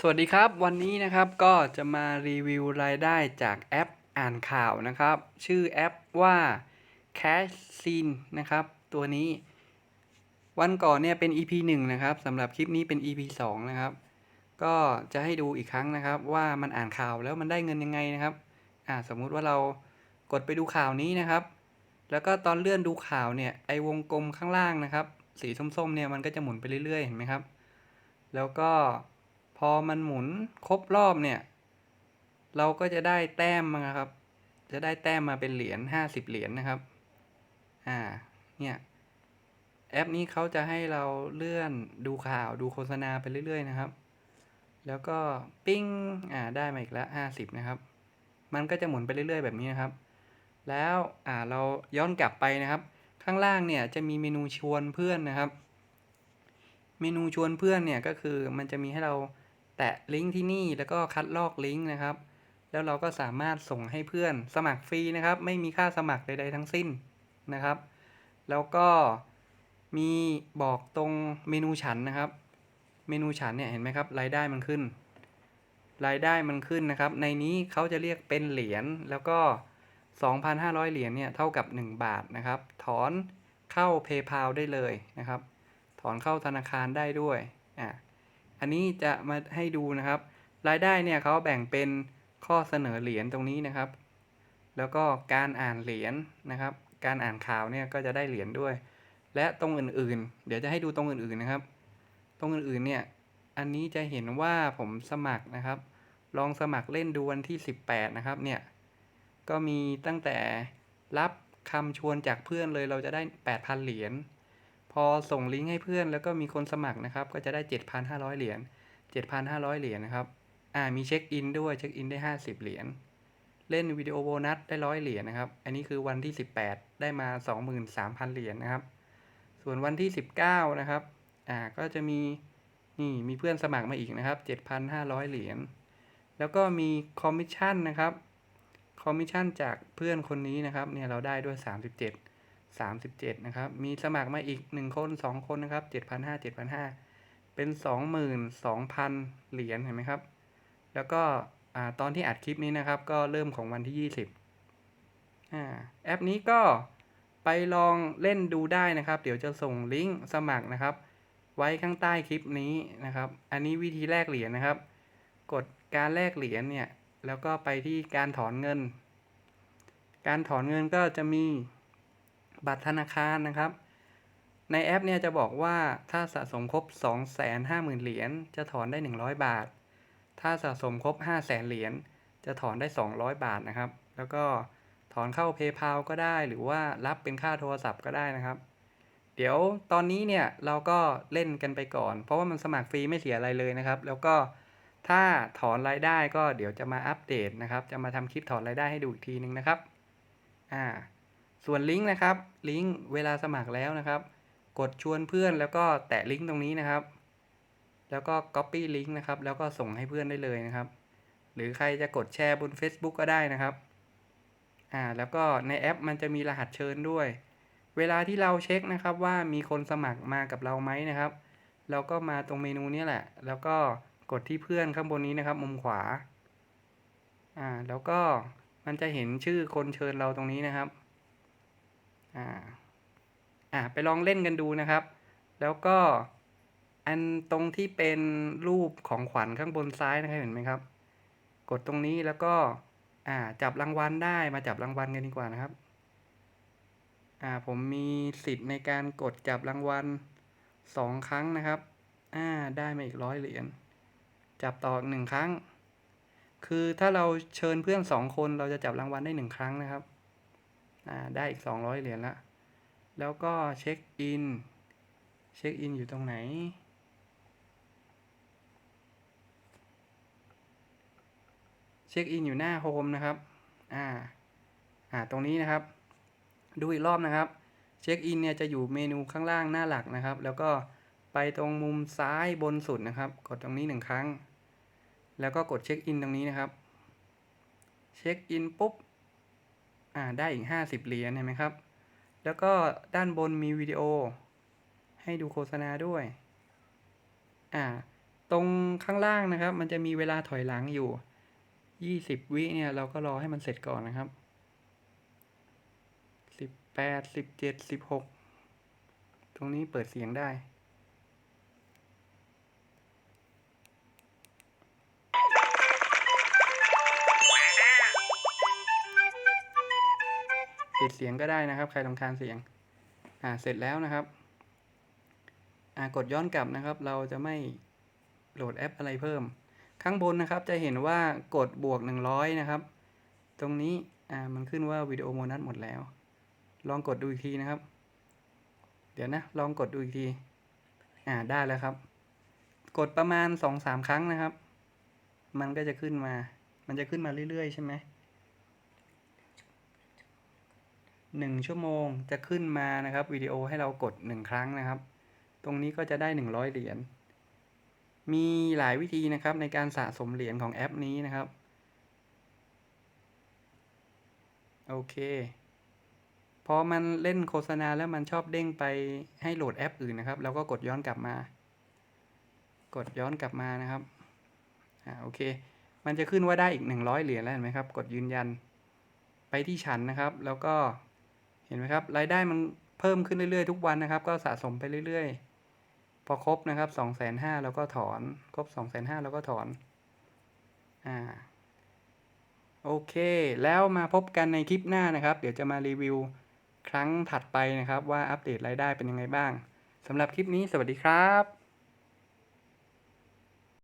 สวัสดีครับวันนี้นะครับก็จะมารีวิวรายได้จากแอปอ่านข่าวนะครับ ชื่อแอปว่า Cash Scene นะครับ ตัวนี้วันก่อนเนี่ยเป็น EP 1 นะครับสำหรับคลิปนี้เป็น EP 2 นะครับ ก็จะให้ดูอีกครั้งนะครับ ว่ามันอ่านข่าวแล้วมันได้เงินยังไงนะครับอ่าสมมุติว่าเรากดไปดูข่าวนี้นะครับ แล้วก็ตอนเลื่อนดูข่าวเนี่ยไอวงกลมข้างล่างนะครับ สีส้มๆเนี่ยมันก็จะหมุนไปเรื่อยๆเห็นไหมครับ แล้วก็ พอมันหมุนครบรอบเนี่ย เราก็จะได้แต้มมาครับ จะได้แต้มมาเป็นเหรียญห้าสิบเหรียญนะครับ อ่า เนี่ยแอปนี้เขาจะให้เราเลื่อนดูข่าวดูโฆษณาไปเรื่อย ๆ นะครับ แล้วก็ปิ้ง อ่า ได้มาอีกแล้วห้าสิบนะครับ มันก็จะหมุนไปเรื่อย ๆ แบบนี้นะครับ แล้ว อ่า เราย้อนกลับไปนะครับ ข้างล่างเนี่ยจะมีเมนูชวนเพื่อนนะครับ เมนูชวนเพื่อนเนี่ยก็คือมันจะมีให้เรา แตะลิงก์ที่นี่แล้วก็คัดลอกลิงก์นะครับ แล้วเราก็สามารถส่งให้เพื่อนสมัครฟรีนะครับ ไม่มีค่าสมัครใด ๆ ทั้งสิ้นนะครับ แล้วก็มีบอกตรงเมนูฉันนะครับ เมนูฉันเนี่ยเห็นไหมครับรายได้มันขึ้น รายได้มันขึ้นนะครับ ในนี้เขาจะเรียกเป็นเหรียญแล้วก็ 2,500 เหรียญเนี่ยเท่ากับ 1 บาทนะครับ ถอนเข้า PayPal ได้เลยนะครับ ถอนเข้าธนาคารได้ด้วยอะ อันนี้จะมาให้ดูนะครับ รายได้เนี่ยเขาแบ่งเป็นข้อเสนอเหรียญตรงนี้นะครับ แล้วก็การอ่านเหรียญนะครับ การอ่านข่าวเนี่ยก็จะได้เหรียญด้วย และตรงอื่นๆ เดี๋ยวจะให้ดูตรงอื่นๆนะครับ ตรงอื่นๆเนี่ยอันนี้จะเห็นว่าผมสมัครนะครับ ลองสมัครเล่นดูวันที่ 18 นะครับเนี่ยก็มีตั้งแต่รับคำชวนจากเพื่อนเลยเราจะได้ 8,000 เหรียญ อส่งลิงก์ให้เพื่อนแล้วก็มีคนสมัครนะครับ ก็จะได้ 7,500 เหรียญ 7,500 เหรียญนะครับ อ่า มีเช็คอินด้วย เช็คอินได้ 50 เหรียญ เล่นวิดีโอโบนัสได้ร้อยเหรียญนะครับ อันนี้คือวันที่ 18 ได้มา 23,000 เหรียญนะครับ ส่วนวันที่ 19 นะครับ อ่า ก็จะมี นี่ มีเพื่อนสมัครมาอีกนะครับ 7,500 เหรียญ แล้วก็มีคอมมิชชั่นนะครับ คอมมิชชั่นจากเพื่อนคนนี้นะครับ เนี่ยเราได้ด้วย 37 37นะครับ มีสมัครมาอีก 1 คน 2 คนนะครับ 7,500 7,500 เป็น 22,000 เหรียญเห็นไหมครับ แล้วก็อตอนที่อัดคลิปนี้นะครับ ก็เริ่มของวันที่ 20อ่าแอปนี้ก็ไปลองเล่นดูได้นะครับ เดี๋ยวจะส่งลิงก์สมัครนะครับ ไว้ข้างใต้คลิปนี้นะครับ อันนี้วิธีแลกเหรียญนะครับ กดการแลกเหรียญเนี่ย แล้วก็ไปที่การถอนเงิน การถอนเงินก็จะมี บัตรธนาคารนะครับ ในแอปเนี่ยจะบอกว่าถ้าสะสมครบ 250,000 เหรียญจะถอนได้ 100 บาท ถ้าสะสมครบ 500,000 เหรียญจะถอนได้ 200 บาทนะครับ แล้วก็ถอนเข้า PayPal ก็ได้หรือว่ารับเป็นค่าโทรศัพท์ก็ได้นะครับ เดี๋ยวตอนนี้เนี่ยเราก็เล่นกันไปก่อน เพราะว่ามันสมัครฟรีไม่เสียอะไรเลยนะครับ แล้วก็ถ้าถอนรายได้ก็เดี๋ยวจะมาอัปเดตนะครับ จะมาทำคลิปถอนรายได้ให้ดูอีกทีนึงนะครับ อ่า ส่วนลิงก์นะครับลิงก์เวลาสมัครแล้วนะครับ กดชวนเพื่อนแล้วก็แตะลิงก์ตรงนี้นะครับ แล้วก็ Copy ลิงก์นะครับ แล้วก็ส่งให้เพื่อนได้เลยนะครับ หรือใครจะกดแชร์บน Facebook ก็ได้นะครับอ่าแล้วก็ในแอปมันจะมีรหัสเชิญด้วย เวลาที่เราเช็คนะครับว่ามีคนสมัครมากับเราไหมนะครับ เราก็มาตรงเมนูนี้แหละ แล้วก็กดที่เพื่อนข้างบนนี้นะครับ มุมขวาอ่าแล้วก็มันจะเห็นชื่อคนเชิญเราตรงนี้นะครับ อ่าอ่าไปลองเล่นกันดูนะครับ แล้วก็อันตรงที่เป็นรูปของขวัญข้างบนซ้ายนะครับเห็นไหมครับ กดตรงนี้แล้วก็อ่าจับรางวัลได้มาจับรางวัลกันดีกว่านะครับอ่าผมมีสิทธิ์ในการกดจับรางวัลสองครั้งนะครับอ่าได้มาอีกร้อยเหรียญจับต่อหนึ่งครั้ง คือถ้าเราเชิญเพื่อนสองคนเราจะจับรางวัลได้หนึ่งครั้งนะครับอ ได้อีกสองร้อยเหรียญละ แล้วก็เช็คอิน เช็คอินอยู่ตรงไหน เช็คอินอยู่หน้าโฮมนะครับ อ่า อ่า ตรงนี้นะครับ ดูอีกรอบนะครับ เช็คอินเนี่ยจะอยู่เมนูข้างล่างหน้าหลักนะครับ แล้วก็ไปตรงมุมซ้ายบนสุดนะครับ กดตรงนี้หนึ่งครั้ง แล้วก็กดเช็คอินตรงนี้นะครับ เช็คอินปุ๊บ อ่าได้อีกห้าสิบเหรียญเห็นไหมครับ แล้วก็ด้านบนมีวิดีโอ ให้ดูโฆษณาด้วยอ่าตรงข้างล่างนะครับ มันจะมีเวลาถอยหลังอยู่ 20 วิเนี่ยเราก็รอให้มันเสร็จก่อนนะครับ 18 17 16 ตรงนี้เปิดเสียงได้ ปิดเสียงก็ได้นะครับ ใครรำคาญเสียง อ่า เสร็จแล้วนะครับ อ่ากดย้อนกลับนะครับ เราจะไม่โหลดแอปอะไรเพิ่ม ข้างบนนะครับ จะเห็นว่ากดบวก 100 นะครับ ตรงนี้ อ่า มันขึ้นว่าวิดีโอโมนัสหมดแล้ว ลองกดดูอีกทีนะครับ เดี๋ยวนะ ลองกดดูอีกที อ่า ได้แล้วครับ กดประมาณ 2-3 ครั้งนะครับ มันก็จะขึ้นมา มันจะขึ้นมาเรื่อยๆ ใช่ไหม หนึ่งชั่วโมงจะขึ้นมานะครับวิดีโอให้เรากดหนึ่งครั้งนะครับ ตรงนี้ก็จะได้หนึ่งร้อยเหรียญมีหลายวิธีนะครับในการสะสมเหรียญของแอปนี้นะครับโอเคพอมันเล่นโฆษณาแล้วมันชอบเด้งไปให้โหลดแอปอื่นนะครับเราก็กดย้อนกลับมา กดย้อนกลับมานะครับอ่าโอเค มันจะขึ้นว่าได้อีกหนึ่งร้อยเหรียญแล้วเห็นไหมครับ กดยืนยันไปที่ฉันนะครับ แล้วก็ เห็นไหมครับรายได้มันเพิ่มขึ้นเรื่อยๆทุกวันนะครับ ก็สะสมไปเรื่อยๆ พอครบนะครับสองแสนห้าแล้วก็ถอน ครบสองแสนห้าแล้วก็ถอนอ่าโอเค แล้วมาพบกันในคลิปหน้านะครับ เดี๋ยวจะมารีวิวครั้งถัดไปนะครับ ว่าอัปเดตรายได้เป็นยังไงบ้างสำหรับคลิปนี้สวัสดีครับ